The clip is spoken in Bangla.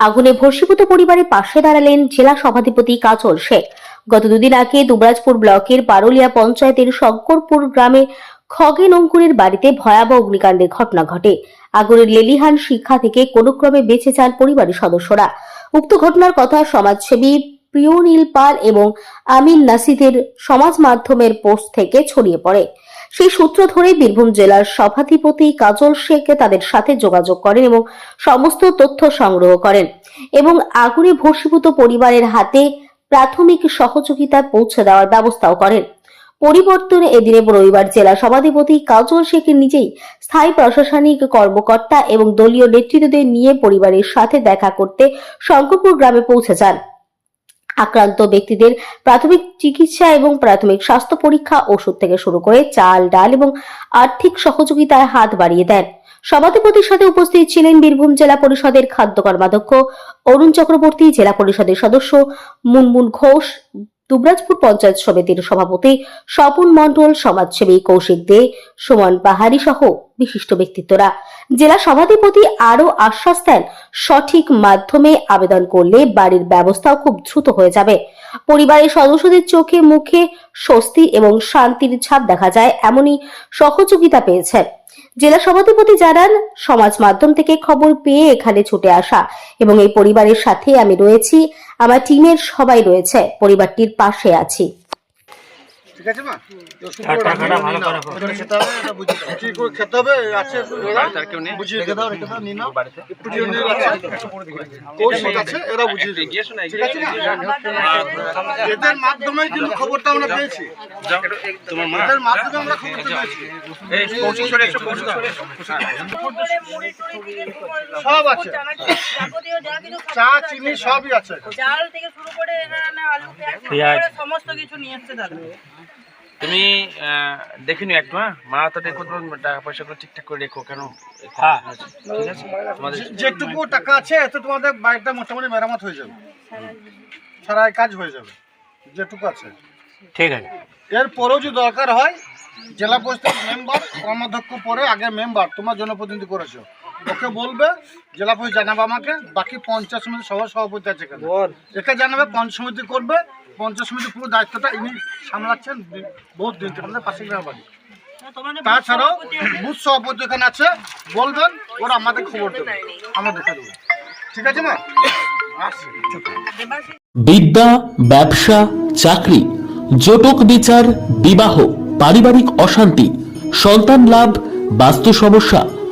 আগুনে ভস্মীভূত পরিবারের পাশে দাঁড়ালেন জেলা সভাধিপতি কাজল শেখ। গত দুদিন আগে দুবরাজপুর ব্লকের পারুলিয়া পঞ্চায়েতের শঙ্করপুর গ্রামে খগেন অঙ্কুরের বাড়িতে ভয়াবহ অগ্নিকাণ্ডের ঘটনা ঘটে। আগুনের লেলিহান শিক্ষা থেকে কোনো ক্রমে বেঁচে যান পরিবারের সদস্যরা। উক্ত ঘটনার কথা সমাজসেবী প্রিয়নীল পাল এবং আমিন নাসিদের সমাজ মাধ্যমের পোস্ট থেকে ছড়িয়ে পড়ে। সেই সূত্র ধরে বীরভূম জেলার সভাধিপতি কাজল শেখ তাদের সাথে যোগাযোগ করেন এবং সমস্ত তথ্য সংগ্রহ করেন এবং আগুনে ভস্মীভূত পরিবারের হাতে প্রাথমিক সহযোগিতা পৌঁছে দেওয়ার ব্যবস্থাও করেন। পরিবর্তনে এদিনে রবিবার জেলা সভাধিপতি কাজল শেখের নিজেই স্থায়ী প্রশাসনিক কর্মকর্তা এবং দলীয় নেতৃত্বদের নিয়ে পরিবারের সাথে দেখা করতে শঙ্করপুর গ্রামে পৌঁছে যান। আক্রান্ত ব্যক্তিদের প্রাথমিক চিকিৎসা এবং প্রাথমিক স্বাস্থ্য পরীক্ষা, ওষুধ থেকে শুরু করে চাল, ডাল এবং আর্থিক সহযোগিতায় হাত বাড়িয়ে দেন। সভাধিপতির সাথে উপস্থিত ছিলেন বীরভূম জেলা পরিষদের খাদ্য কর্মাধ্যক্ষ অরুণ চক্রবর্তী, জেলা পরিষদের সদস্য মুনমুন ঘোষ দুবরাজপুর পঞ্চায়েত সমিতির সভাপতি স্বপন মণ্ডল, সমাজসেবী কৌশিক দে, সুমন পাহাড়ি সহ বিশিষ্ট ব্যক্তিত্বরা। জেলা সভাধিপতি আরও আশ্বাস দেন, সঠিক মাধ্যমে আবেদন করলে বাড়ির ব্যবস্থাও খুব দ্রুত হয়ে যাবে। পরিবারের সদস্যদের চোখে, মুখে স্বস্তি এবং শান্তির ছাপ দেখা যায় এমনই সহযোগিতা পেয়েছেন জেলা সভাধিপতি জানান, সমাজ মাধ্যম থেকে খবর পেয়ে এখানে ছুটে আসা এবং এই পরিবারের সাথে আমি রয়েছি, আমার টিমের সবাই রয়েছে, পরিবারটির পাশে আছি। ঠিক আছে মা? টাকা- টাকাটা ভালো করে হোক। এটা খেতে হবে এটা বুঝিয়ে দাও। কি করে খেতে হবে আছে তার কেউ নেই? বুঝিয়ে রেখে দাও। রেখে দাও নিয়ে নাও। বাড়িতে? একটু টিউনিল আছে কৌশিক আছে এরা বুঝিয়ে দেবে এগিয়ে এসো ঠিক আছে এসো, না এগিয়ে এসো। এদের মাধ্যমে কিন্তু খবরটা আমরা পেয়েছি। তোমার মা। এদের মাধ্যমে আমরা খবরটা পেয়েছি। এই কৌশিক সরে এসো, কৌশিক সরে সব আছে। চা চিনি সবই আছে। চাল থেকে শুরু করে আলু পেঁয়াজ। করে সমস্ত কিছু নিয়ে এসছে দাদা। তুমি দেখে নিও একটু হ্যাঁ? মা তো দেখো তো টাকা পয়সাগুলো ঠিকঠাক করে রেখো কেন? হ্যাঁ। ঠিক আছে? যেটুকু টাকা আছে এতে তোমাদের বাড়িটা মোটামুটি মেরামত হয়ে যাবে। সারাই কাজ হয়ে যাবে যেটুকু আছে। ঠিক আছে। এরপরেও যদি দরকার হয় জেলা পরিষদের মেম্বার কর্মাধ্যক্ষ পরে আগে মেম্বার তোমার জনপ্রতিনিধি করেছ। ওকে বলবে জেলা পরিষদ জানাবে আমাকে বাকি পঞ্চায়েত সমিতি সভা সভাপতি আছে এখানে। একে জানাবে পঞ্চায়েত সমিতি করবে পঞ্চায়েত সমিতি পুরো দায়িত্বটা ইনি সামলাচ্ছেন বহুত দিন থেকে আমাদের পাশে গ্রাম বাড়ি তাছাড়াও বুথ সভাপতি এখানে আছে বলবেন ওরা আমাদের খবর দেবে। আমরা দেখে দেবো। ঠিক আছে না বিদ্যা ব্যবসা চাকরি জটক বিচার বিবাহ পারিবারিক অশান্তি সন্তান লাভ বাস্তু সমস্যা